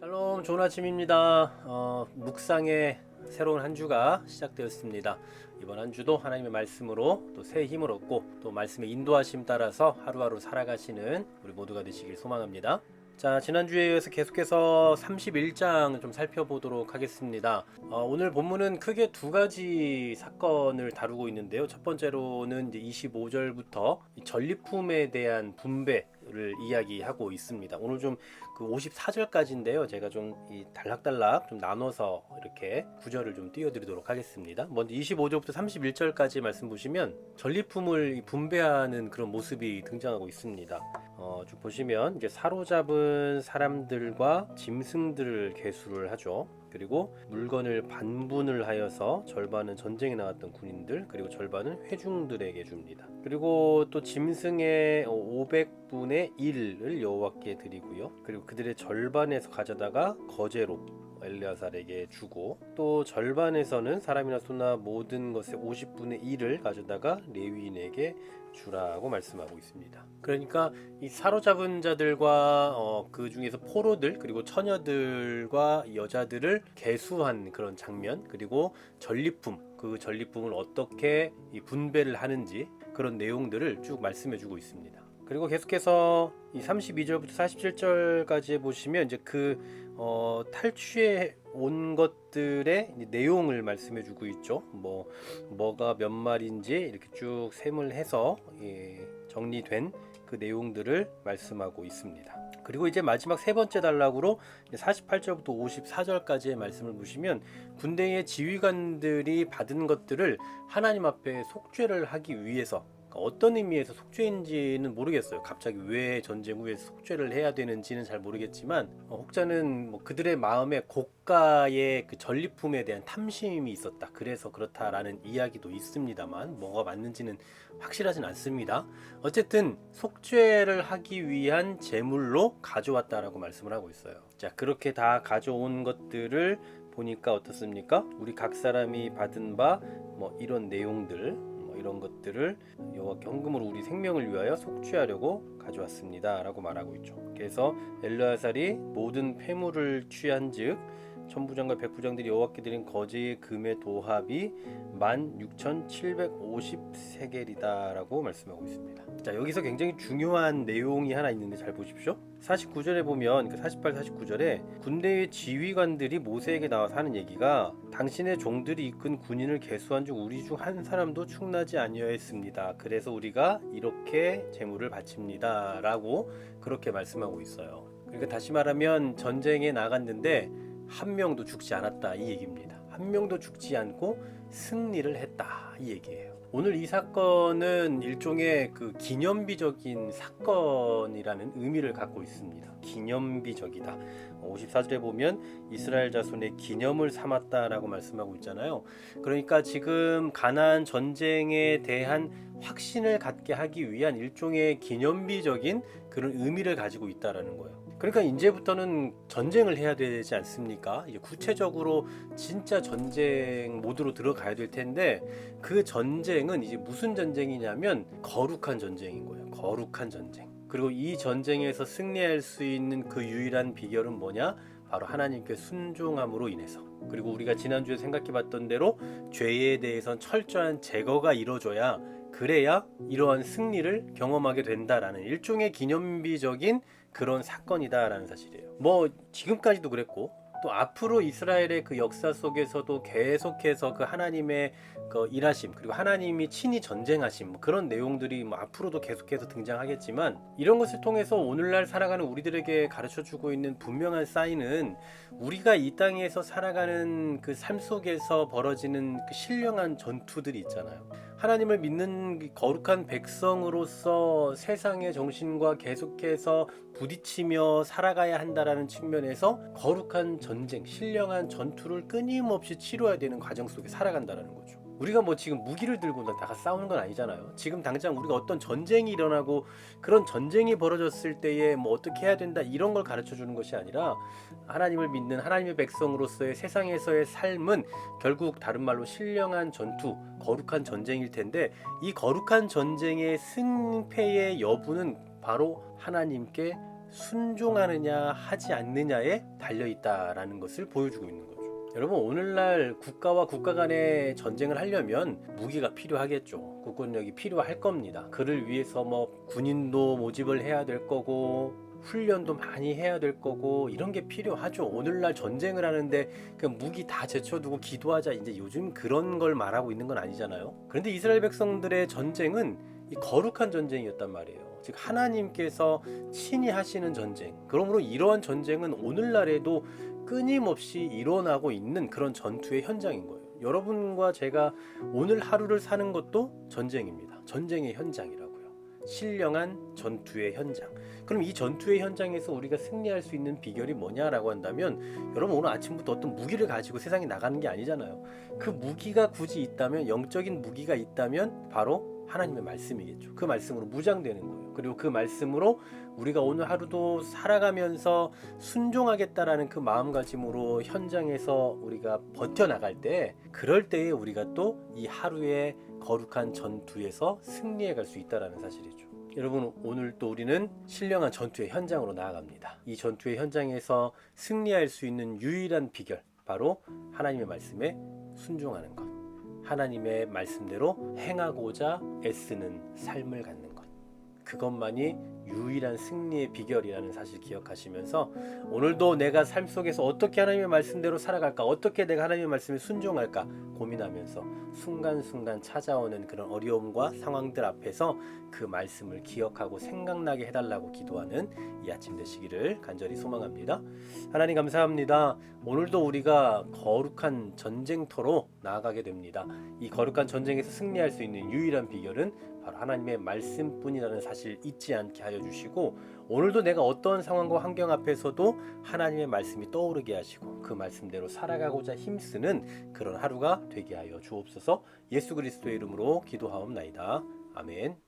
샬롬 좋은 아침입니다. 어, 묵상의 새로운 한 주가 시작되었습니다. 이번 한 주도 하나님의 말씀으로 또 새 힘을 얻고 또 말씀의 인도하심 따라서 하루하루 살아가시는 우리 모두가 되시길 소망합니다. 자, 지난주에 이어서 계속해서 31장 좀 살펴보도록 하겠습니다. 어, 오늘 본문은 크게 두 가지 사건을 다루고 있는데요. 첫 번째로는 이제 25절부터 전리품에 대한 분배 를 이야기하고 있습니다. 오늘 좀 그 54절까지인데요. 제가 좀이 단락단락 좀 나눠서 이렇게 구절을 좀 띄워드리도록 하겠습니다. 먼저 25절부터 31절까지 말씀 보시면 전리품을 이 분배하는 그런 모습이 등장하고 있습니다. 어, 쭉 보시면 이제 사로잡은 사람들과 짐승들을 계수를 하죠. 그리고 물건을 반분을 하여서 절반은 전쟁에 나갔던 군인들 그리고 절반은 회중들에게 줍니다. 그리고 또 짐승의 500분의 1을 여호와께 드리고요. 그리고 그들의 절반에서 가져다가 거제로 엘리아살에게 주고 또 절반에서는 사람이나 소나 모든 것의 50분의 1을 가져다가 레위인에게 주라고 말씀하고 있습니다. 그러니까 이 사로잡은 자들과 어, 그 중에서 포로들 그리고 처녀들과 여자들을 개수한 그런 장면 그리고 전리품 그 전리품을 어떻게 이 분배를 하는지 그런 내용들을 쭉 말씀해주고 있습니다. 그리고 계속해서 이 32절부터 47절까지 보시면 이제 그 어, 탈취해 온 것들의 내용을 말씀해 주고 있죠. 뭐 뭐가 몇 마리인지 이렇게 쭉 셈을 해서 예, 정리된 그 내용들을 말씀하고 있습니다. 그리고 이제 마지막 세 번째 단락으로 48절부터 54절까지의 말씀을 보시면 군대의 지휘관들이 받은 것들을 하나님 앞에 속죄를 하기 위해서 어떤 의미에서 속죄인지는 모르겠어요. 갑자기 왜 전쟁 후에 속죄를 해야 되는지는 잘 모르겠지만 어, 혹자는 뭐 그들의 마음에 고가의 그 전리품에 대한 탐심이 있었다. 그래서 그렇다라는 이야기도 있습니다만 뭐가 맞는지는 확실하진 않습니다. 어쨌든 속죄를 하기 위한 제물로 가져왔다라고 말씀을 하고 있어요. 자 그렇게 다 가져온 것들을 보니까 어떻습니까? 우리 각 사람이 받은 바 뭐 이런 내용들 뭐 이런 것들을 여호와께 헌금으로 우리 생명을 위하여 속죄하려고 가져왔습니다라고 말하고 있죠. 그래서 엘르아살이 모든 폐물을 취한즉 천부장과 백부장들이 여호와께 드린 거제의 금의 도합이 16,750세겔이다라고 말씀하고 있습니다. 자 여기서 굉장히 중요한 내용이 하나 있는데 잘 보십시오. 49절에 보면 그 48, 49절에 군대의 지휘관들이 모세에게 나와서 하는 얘기가 당신의 종들이 이끈 군인을 계수한 중 우리 중 한 사람도 충나지 아니하였습니다. 그래서 우리가 이렇게 제물을 바칩니다라고 그렇게 말씀하고 있어요. 그러니까 다시 말하면 전쟁에 나갔는데 한 명도 죽지 않았다 이 얘기입니다. 한 명도 죽지 않고 승리를 했다 이 얘기예요. 오늘 이 사건은 일종의 그 기념비적인 사건이라는 의미를 갖고 있습니다. 기념비적이다. 54절에 보면 이스라엘 자손의 기념을 삼았다라고 말씀하고 있잖아요. 그러니까 지금 가나안 전쟁에 대한 확신을 갖게 하기 위한 일종의 기념비적인 그런 의미를 가지고 있다라는 거예요. 그러니까 이제부터는 전쟁을 해야 되지 않습니까? 이제 구체적으로 진짜 전쟁 모드로 들어가야 될 텐데 그 전쟁은 이제 무슨 전쟁이냐면 거룩한 전쟁인 거예요. 거룩한 전쟁. 그리고 이 전쟁에서 승리할 수 있는 그 유일한 비결은 뭐냐? 바로 하나님께 순종함으로 인해서. 그리고 우리가 지난주에 생각해 봤던 대로 죄에 대해선 철저한 제거가 이루어져야 그래야 이러한 승리를 경험하게 된다라는 일종의 기념비적인 그런 사건이다라는 사실이에요. 뭐 지금까지도 그랬고 또 앞으로 이스라엘의 그 역사 속에서도 계속해서 그 하나님의 그 일하심 그리고 하나님이 친히 전쟁하심 뭐 그런 내용들이 뭐 앞으로도 계속해서 등장하겠지만 이런 것을 통해서 오늘날 살아가는 우리들에게 가르쳐 주고 있는 분명한 사인은 우리가 이 땅에서 살아가는 그 삶 속에서 벌어지는 그 신령한 전투들이 있잖아요. 하나님을 믿는 그 거룩한 백성으로서 세상의 정신과 계속해서 부딪히며 살아가야 한다라는 측면에서 거룩한 전쟁, 신령한 전투를 끊임없이 치러야 되는 과정 속에 살아간다라는 거죠. 우리가 뭐 지금 무기를 들고 나가 싸우는 건 아니잖아요. 지금 당장 우리가 어떤 전쟁이 일어나고 그런 전쟁이 벌어졌을 때에 뭐 어떻게 해야 된다 이런 걸 가르쳐 주는 것이 아니라 하나님을 믿는 하나님의 백성으로서의 세상에서의 삶은 결국 다른 말로 신령한 전투, 거룩한 전쟁일 텐데 이 거룩한 전쟁의 승패의 여부는 바로 하나님께 순종하느냐 하지 않느냐에 달려 있다라는 것을 보여주고 있는 거죠. 여러분 오늘날 국가와 국가 간의 전쟁을 하려면 무기가 필요하겠죠. 국군력이 필요할 겁니다. 그를 위해서 뭐 군인도 모집을 해야 될 거고 훈련도 많이 해야 될 거고 이런 게 필요하죠. 오늘날 전쟁을 하는데 그 무기 다 제쳐두고 기도하자 이제 요즘 그런 걸 말하고 있는 건 아니잖아요. 그런데 이스라엘 백성들의 전쟁은 이 거룩한 전쟁이었단 말이에요. 즉 하나님께서 친히 하시는 전쟁. 그러므로 이러한 전쟁은 오늘날에도 끊임없이 일어나고 있는 그런 전투의 현장인 거예요. 여러분과 제가 오늘 하루를 사는 것도 전쟁입니다. 전쟁의 현장이라고요. 신령한 전투의 현장. 그럼 이 전투의 현장에서 우리가 승리할 수 있는 비결이 뭐냐라고 한다면 여러분 오늘 아침부터 어떤 무기를 가지고 세상에 나가는 게 아니잖아요. 그 무기가 굳이 있다면 영적인 무기가 있다면 바로 하나님의 말씀이겠죠. 그 말씀으로 무장되는 거예요. 그리고 그 말씀으로 우리가 오늘 하루도 살아가면서 순종하겠다라는 그 마음가짐으로 현장에서 우리가 버텨나갈 때 그럴 때에 우리가 또 이 하루의 거룩한 전투에서 승리해 갈 수 있다라는 사실이죠. 여러분 오늘 또 우리는 신령한 전투의 현장으로 나아갑니다. 이 전투의 현장에서 승리할 수 있는 유일한 비결 바로 하나님의 말씀에 순종하는 것. 하나님의 말씀대로 행하고자 애쓰는 삶을 갖는 것. 그것만이 유일한 승리의 비결이라는 사실 기억하시면서 오늘도 내가 삶 속에서 어떻게 하나님의 말씀대로 살아갈까, 어떻게 내가 하나님의 말씀에 순종할까 고민하면서 순간순간 찾아오는 그런 어려움과 상황들 앞에서 그 말씀을 기억하고 생각나게 해달라고 기도하는 이 아침 되시기를 간절히 소망합니다. 하나님 감사합니다. 오늘도 우리가 거룩한 전쟁터로 나아가게 됩니다. 이 거룩한 전쟁에서 승리할 수 있는 유일한 비결은 바로 하나님의 말씀뿐이라는 사실 잊지 않게 하여 주시고 오늘도 내가 어떤 상황과 환경 앞에서도 하나님의 말씀이 떠오르게 하시고 그 말씀대로 살아가고자 힘쓰는 그런 하루가 되게 하여 주옵소서 예수 그리스도의 이름으로 기도하옵나이다. 아멘.